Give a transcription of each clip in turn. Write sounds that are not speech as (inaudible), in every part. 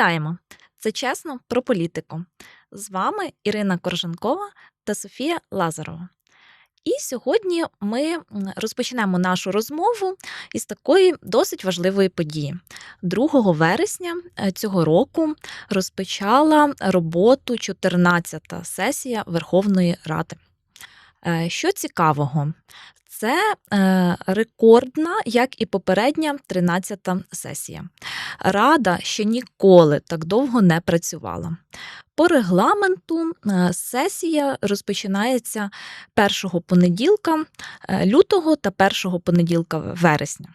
Вітаємо! Це чесно про політику. З вами Ірина Корженкова та Софія Лазарова. І сьогодні ми розпочнемо нашу розмову із такої досить важливої події. 2 вересня е, цього року розпочала роботу 14-та сесія Верховної Ради. Е, Що цікавого, це е, рекордна, як і попередня 13-та сесія. Рада ще ніколи так довго не працювала. По регламенту е, сесія розпочинається першого понеділка е, лютого та першого понеділка вересня.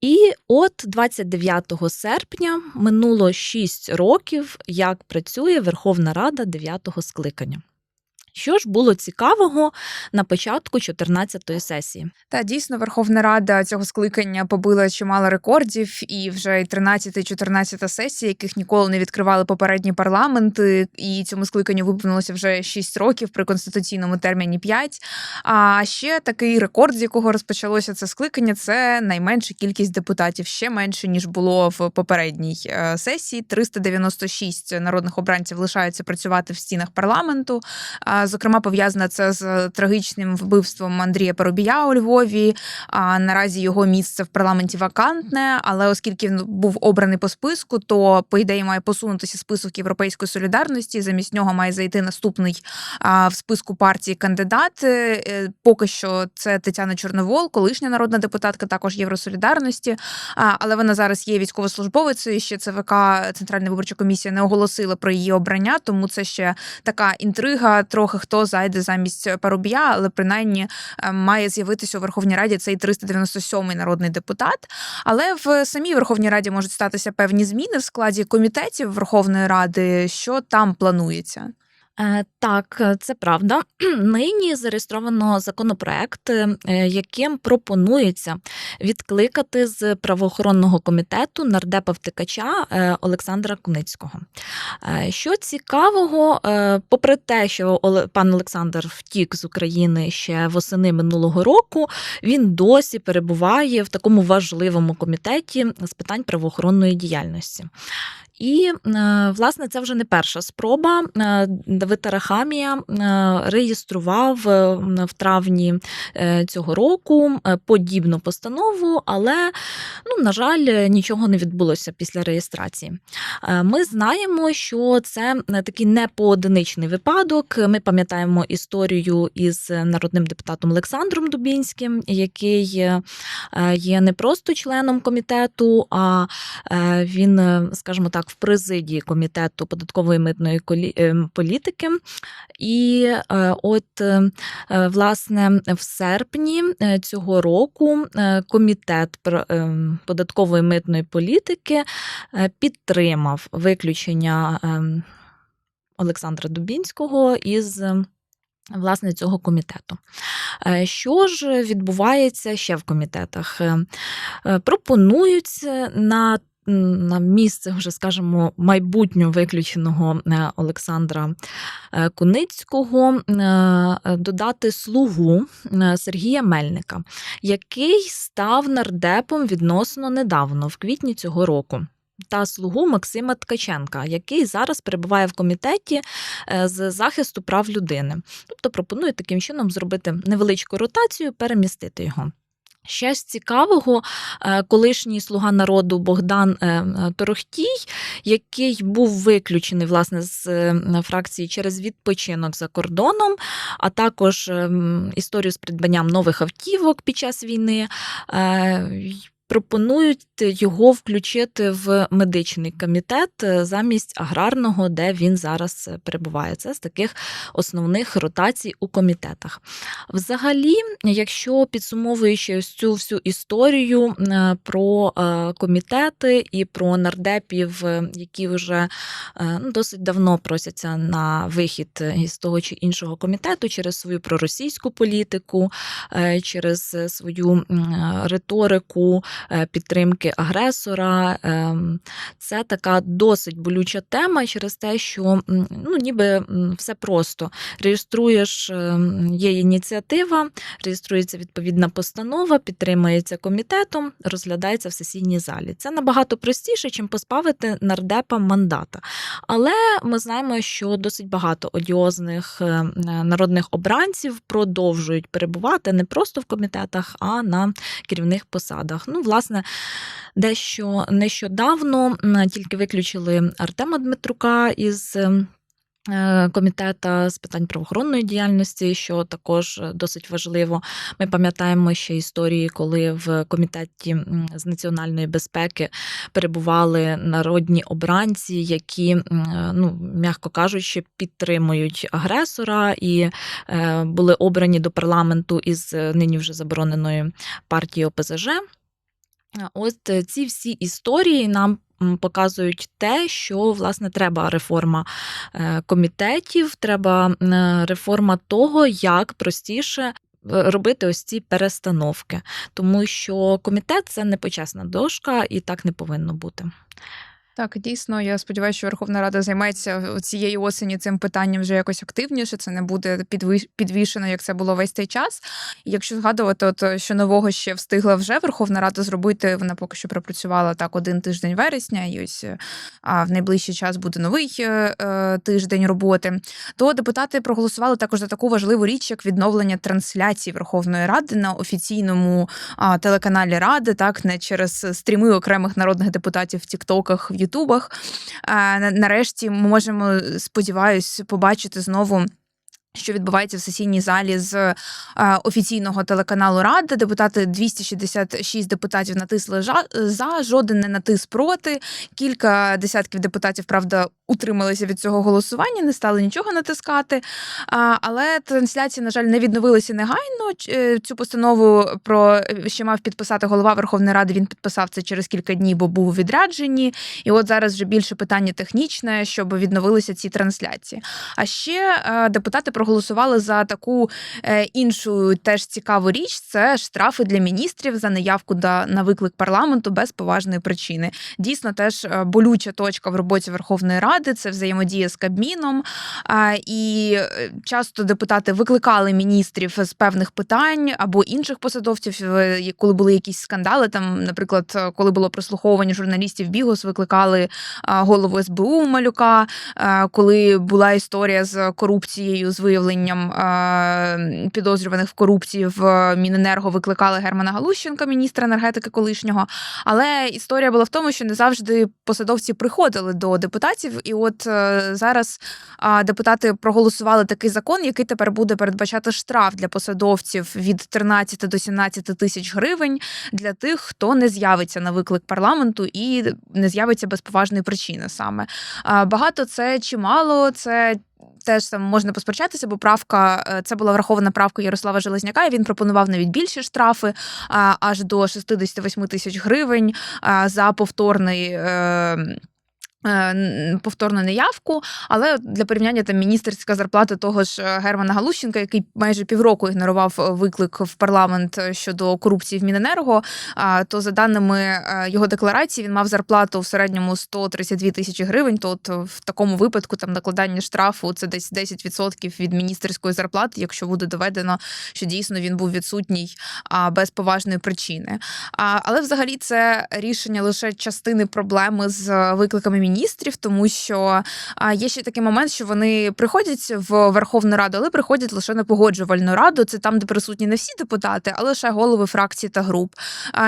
І от 29 серпня минуло 6 років, як працює Верховна Рада 9-го скликання. Що ж було цікавого на початку 14-ї сесії? Та дійсно Верховна Рада цього скликання побила чимало рекордів, і вже й 13 і 14 сесії, яких ніколи не відкривали попередні парламенти, і цьому скликанню виповнилося вже 6 років при конституційному терміні 5. А ще такий рекорд, з якого розпочалося це скликання, це найменша кількість депутатів, ще менше ніж було в попередній е, сесії. 396 народних обранців лишаються працювати в стінах парламенту. Зокрема, пов'язане це з трагічним вбивством Андрія Парубія у Львові. А наразі його місце в парламенті вакантне. Але оскільки він був обраний по списку, то по ідеї має посунутися список європейської солідарності. Замість нього має зайти наступний в списку партії кандидат. Е, Поки що це Тетяна Чорновол, колишня народна депутатка, також Євросолідарності. Але вона зараз є військовослужбовицею. Ще ЦВК Центральна виборча комісія не оголосила про її обрання, тому це ще така інтрига. Трохи хто зайде замість Парубія, але принаймні е, має з'явитися у Верховній Раді цей 397-й народний депутат. Але в самій Верховній Раді можуть статися певні зміни в складі комітетів Верховної Ради. Що там планується? Е, Так, е, це правда. (clears throat) Нині зареєстровано законопроект, е, яким пропонується відкликати з правоохоронного комітету нардепа втикача Олександра Куницького. Що цікавого, попри те, що пан Олександр втік з України ще восени минулого року, він досі перебуває в такому важливому комітеті з питань правоохоронної діяльності. І, е, власне, це вже не перша спроба. Е, Давид Тарахамія е, реєстрував в травні цього року подібну постанову, але, ну, на жаль, нічого не відбулося після реєстрації. Ми знаємо, що це такий непоодиничний випадок. Ми пам'ятаємо історію із народним депутатом Олександром Дубінським, який є не просто членом комітету, а він, скажімо так, в президії комітету податкової митної е, політики. І е, от, е, е, власне, в серпні цього року комітет е, податкової митної політики підтримав виключення е, Олександра Дубінського із. Власне, цього комітету. Що ж відбувається ще в комітетах? Пропонують на на місце, вже скажімо, майбутньо виключеного е, Олександра е, Куницького е, додати слугу Сергія Мельника, який став нардепом відносно недавно, в квітні цього року. Та слугу Максима Ткаченка, який зараз перебуває в комітеті з захисту прав людини. Тобто пропонують таким чином зробити невеличку ротацію, перемістити його. Ще з цікавого, е, колишній слуга народу Богдан е, е, Торохтій, який був виключений власне з фракції через відпочинок за кордоном, а також ем, історію з придбанням нових автівок під час війни. Пропонують його включити в медичний комітет е, замість аграрного, де він зараз е, перебуває. Це з таких основних ротацій у комітетах. Взагалі, якщо підсумовуючи ось цю всю історію е, про комітети і про нардепів, які вже ну, досить давно просяться на вихід із того чи іншого комітету через свою проросійську політику, через свою риторику, підтримки агресора. Ем, Це така досить болюча тема через те, що ну, ніби все просто. Реєструєш, ем, є ініціатива, реєструється відповідна постанова, підтримується комітетом, розглядається в сесійній залі. Це набагато простіше, чим позбавити нардепа мандата. Але ми знаємо, що досить багато одіозних е, народних обранців продовжують перебувати не просто в комітетах, а на керівних посадах. Ну, власне, дещо нещодавно тільки виключили Артема Дмитрука із. ем, е, Комітета з питань правоохоронної діяльності, що також досить важливо. Ми пам'ятаємо ще історії, коли в комітеті з національної безпеки перебували народні обранці, які, е, ну м'яко кажучи, підтримують агресора і е, були обрані до парламенту із е, нині вже забороненої партії ОПЗЖ. Ось е, ці всі історії нам показують те, що власне треба реформа е, комітетів, треба е, реформа того, як простіше. Робити ось ці перестановки, тому що комітет це не почесна дошка, і так не повинно бути. Так, дійсно, я сподіваюся, що Верховна Рада займеться цієї осені цим питанням вже якось активніше. Це не буде підвішено, як це було весь цей час. Якщо згадувати, от що нового ще встигла вже Верховна Рада зробити, вона поки що пропрацювала так один тиждень вересня, і ось е, а в найближчий час буде новий е, е, тиждень роботи. То депутати проголосували також за таку важливу річ, як відновлення трансляції Верховної Ради на офіційному а, телеканалі Ради, так не через стріми окремих народних депутатів в Тіктоках, в Ютубах. Нарешті ми можемо, сподіваюсь, побачити знову. Що відбувається в сесійній залі з е, офіційного телеканалу Рада. Депутати 266 депутатів натисли за, жоден не натис проти. Кілька десятків депутатів, правда, утрималися від цього голосування, не стали нічого натискати. Але трансляції, на жаль, не відновилися негайно. Е, Цю постанову про що мав підписати голова Верховної Ради. Він підписав це через кілька днів, бо був у відрядженні. І от зараз вже більше питання технічне, щоб відновилися ці трансляції. А ще е, депутати проголосували за таку е, іншу теж цікаву річ: це штрафи для міністрів за неявку на виклик парламенту без поважної причини. Дійсно, теж е, болюча точка в роботі Верховної Ради це взаємодія з Кабміном. І е, часто депутати викликали міністрів з певних питань або інших посадовців, коли були якісь скандали. Там, наприклад, коли було прослуховування журналістів Бігос, викликали голову СБУ Малюка. Коли була історія з корупцією, з виявленням а, підозрюваних в корупції в Міненерго, викликали Германа Галущенка, міністра енергетики колишнього. Але історія була в тому, що не завжди посадовці приходили до депутатів, і от е, зараз депутати проголосували такий закон, який тепер буде передбачати штраф для посадовців від 13 до 17 тисяч гривень для тих, хто не з'явиться на виклик парламенту і не з'явиться без поважної причини саме. Багато це чи мало, це. Теж там можна посперечатися, бо правка е, це була врахована правка Ярослава Железняка. і Він пропонував навіть більші штрафи аж до 68 тисяч гривень за повторний. Е, повторну неявку, але для порівняння там міністерська зарплата того ж е, Германа Галущенка, який майже півроку ігнорував е, виклик в парламент щодо корупції в Міненерго. То за даними його декларації, він мав зарплату в середньому 132 тисячі гривень. То от в такому випадку там накладання штрафу це десь 10% від міністерської зарплати, якщо буде доведено, що дійсно він був відсутній без поважної причини. Але взагалі це рішення лише частини проблеми з викликами міністрів, тому що є ще такий момент, що вони приходять в Верховну Раду, але приходять лише на погоджувальну раду. Це там, де присутні не всі депутати, а лише голови фракцій та груп.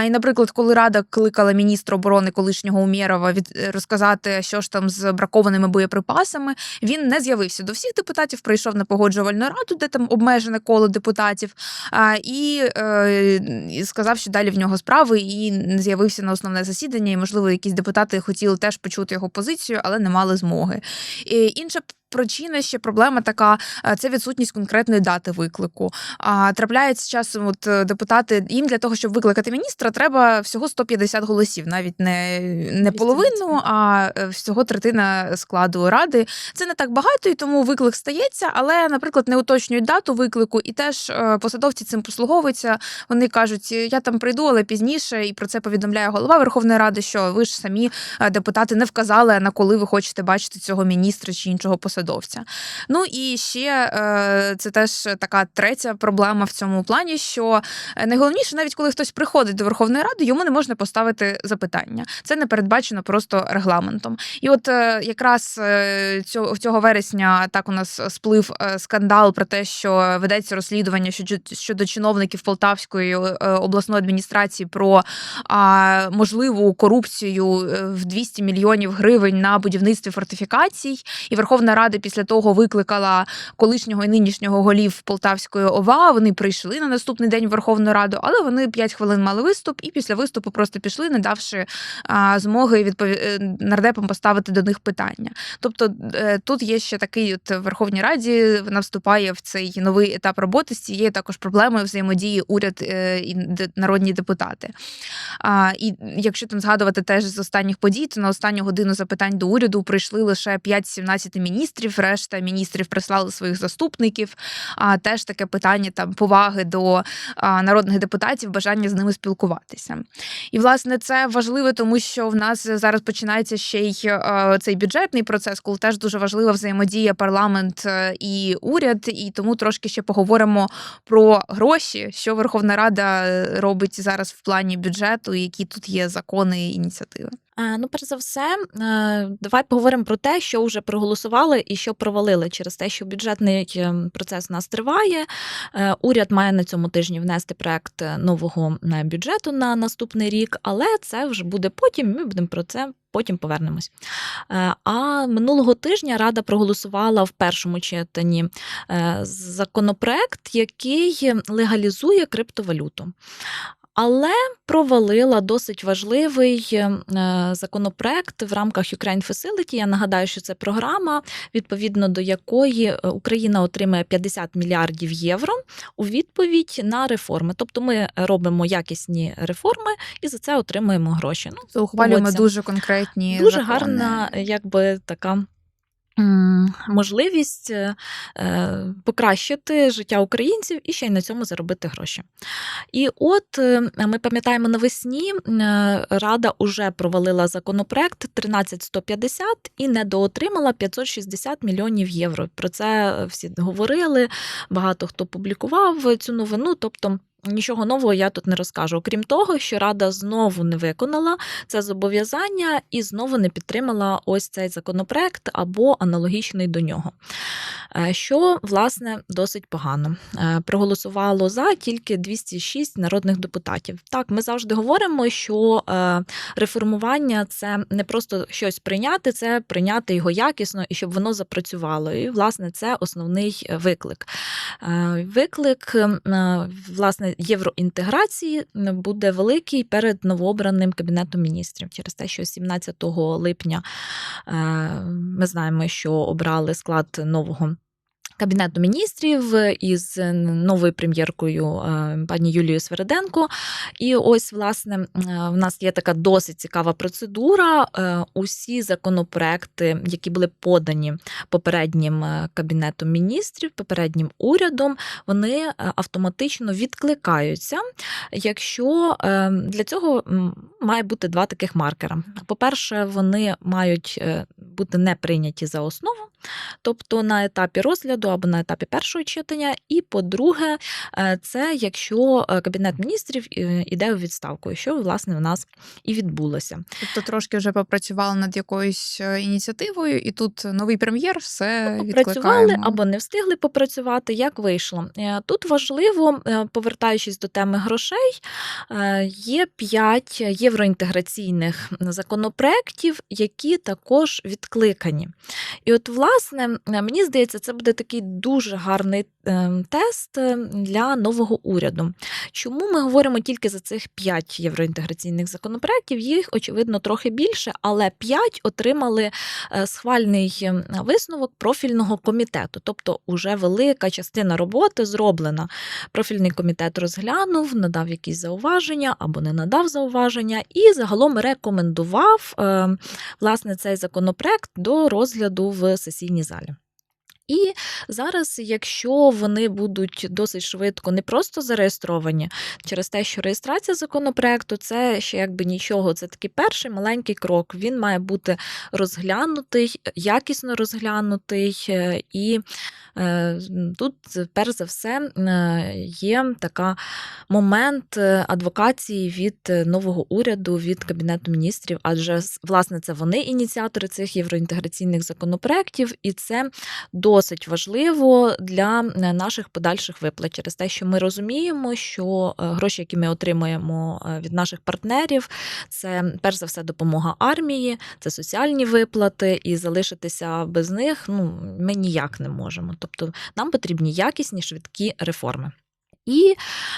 І, наприклад, коли рада кликала міністра оборони колишнього Умєрова від розказати, що ж там з бракованими боєприпасами, він не з'явився до всіх депутатів, прийшов на погоджувальну раду, де там обмежене коло депутатів, а, і, е, сказав, що далі в нього справи, і з'явився на основне засідання. І, можливо, якісь депутати хотіли теж почути його позицію, але не мали змоги. І інша Причина ще проблема така: е, це відсутність конкретної дати виклику. А трапляється часом, от е, депутати їм для того, щоб викликати міністра, треба всього 150 голосів, навіть не, не половину, а е, всього третина складу ради. Це не так багато, і тому виклик стається, але, наприклад, не уточнюють дату виклику, і теж посадовці цим послуговуються. Вони кажуть, я там прийду, але пізніше, і про це повідомляє голова Верховної Ради, що ви ж самі депутати не вказали, на коли ви хочете бачити цього міністра чи іншого посадовця. Ну і ще е, це теж така третя проблема в цьому плані, що е, найголовніше, навіть коли хтось приходить до Верховної Ради, йому не можна поставити запитання. Це не передбачено просто регламентом. І от е, якраз цього, цього вересня так у нас сплив скандал про те, що ведеться розслідування щодо, чиновників Полтавської обласної адміністрації про можливу корупцію в 200 мільйонів гривень на будівництві фортифікацій. І Верховна Рада після того викликала колишнього і нинішнього голів Полтавської ОВА. Вони прийшли на наступний день в Верховну Раду, але вони 5 хвилин мали виступ, і після виступу просто пішли, не давши змоги відпові... е, нардепам поставити до них питання. Тобто е, тут є ще такий от в Верховній Раді вона вступає в цей новий етап роботи. З цією також проблемою взаємодії уряд е, і народні депутати. А, і якщо там згадувати теж з останніх подій, то на останню годину запитань до уряду прийшли лише 5-17 міністрів. Решта міністрів прислали своїх заступників. А теж таке питання там поваги до народних депутатів, бажання з ними спілкуватися. І власне це важливо, тому що в нас зараз починається ще й е, цей бюджетний процес, коли теж дуже важлива взаємодія парламент е, і уряд, і тому трошки ще поговоримо про гроші, що Верховна Рада е, робить зараз в плані бюджету, які тут є закони і ініціативи. Е, Ну, перш за все, е, давай поговоримо про те, що вже проголосували і що провалили через те, що бюджетний е, процес у нас триває. Е, Уряд має на цьому тижні внести проект нового бюджету на наступний рік, але це вже буде потім. Ми будемо про це. Потім повернемось. А минулого тижня Рада проголосувала в першому читанні законопроект, який легалізує криптовалюту. Але провалила досить важливий е, законопроект в рамках Ukraine Facility. Я нагадаю, що це програма, відповідно до якої е, Україна отримає 50 мільярдів євро у відповідь на реформи. Тобто ми робимо якісні реформи і за це отримуємо гроші. Ну, Ухвалюємо Погодься. дуже конкретні дуже закони. гарна, якби така. Можливість е, е, покращити життя українців і ще й на цьому заробити гроші. І от е, ми пам'ятаємо навесні, Рада уже провалила законопроект 13150 і недоотримала 560 мільйонів євро. Про це всі говорили, багато хто публікував цю новину. Тобто нічого нового я тут не розкажу. Окрім того, що Рада знову не виконала це зобов'язання і знову не підтримала ось цей законопроект або аналогічний до нього. Е, Що, власне, досить погано. Е, Проголосувало за тільки 206 народних депутатів. Так, ми завжди говоримо, що е, реформування це не просто щось прийняти, це прийняти його якісно і щоб воно запрацювало. І, власне, це основний виклик. Виклик власне євроінтеграції буде великий перед новообраним кабінетом міністрів через те, що 17 липня е, ми знаємо, що обрали склад нового. Кабінету міністрів із новою прем'єркою е, пані Юлією Свереденко. І ось, власне, е, в нас є така досить цікава процедура. Е, Усі законопроекти, які були подані попереднім е, кабінетом міністрів, попереднім урядом, вони е, автоматично відкликаються, якщо е, для цього має бути два таких маркера. По-перше, вони мають е, бути не прийняті за основу, тобто на етапі розгляду або на етапі першого читання. І по-друге, е, це якщо е, кабінет міністрів е, іде у відставку, що власне в нас і відбулося. Тобто трошки вже попрацювали над якоюсь ініціативою, і тут новий прем'єр все Попрацювали відкликаємо. або не встигли попрацювати, як вийшло. Тут важливо, повертаючись до теми грошей, є п'ять євроінтеграційних законопроєктів, які також відкликані. І от, власне, мені здається, це буде такий дуже гарний е, тест е, для нового уряду. Чому ми говоримо тільки за цих 5 євроінтеграційних законопроєктів? Їх, очевидно, трохи більше, але 5 отримали е, схвальний е, висновок профільного комітету. Тобто, уже велика частина роботи зроблена. Профільний комітет розглянув, надав якісь зауваження або не надав зауваження, і загалом рекомендував е, власне цей законопроект до розгляду в сесійній залі. І зараз, якщо вони будуть досить швидко не просто зареєстровані через те, що реєстрація законопроекту це ще якби нічого, це такий перший маленький крок. Він має бути розглянутий, якісно розглянутий, е, і е, тут, перш за все, е, є така момент адвокації від нового уряду, від кабінету міністрів, адже власне це вони ініціатори цих євроінтеграційних законопроєктів, і це досить важливо для е, наших подальших виплат через те, що ми розуміємо, що е, гроші, які ми отримуємо е, від наших партнерів, це перш за все допомога армії, це соціальні виплати, і залишитися без них ну, ми ніяк не можемо. Тобто нам потрібні якісні швидкі реформи. І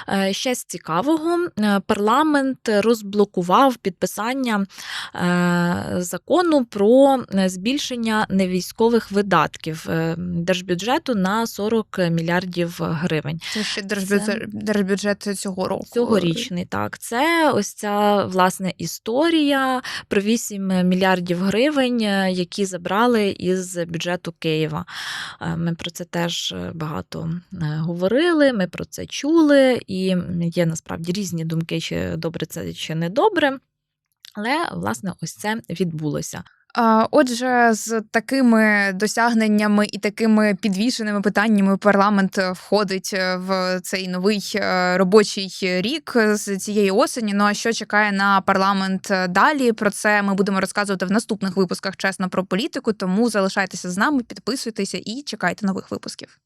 е, ще з цікавого, е, парламент розблокував підписання е, закону про збільшення невійськових видатків держбюджету на 40 мільярдів гривень. Це ще держбюджет, держбюджет цього року. Цьогорічний, так. Це ось ця власне історія про 8 мільярдів гривень, які забрали із бюджету Києва. Ми про це теж багато говорили, ми про це чули, і є насправді різні думки, чи добре це чи не добре. Але власне ось це відбулося. Отже, з такими досягненнями і такими підвішеними питаннями парламент е, входить е, в цей новий е, робочий рік з цієї осені. Ну а що чекає на парламент далі? Про це ми будемо розказувати в наступних випусках чесно про політику. Тому залишайтеся з нами, підписуйтеся і чекайте нових випусків.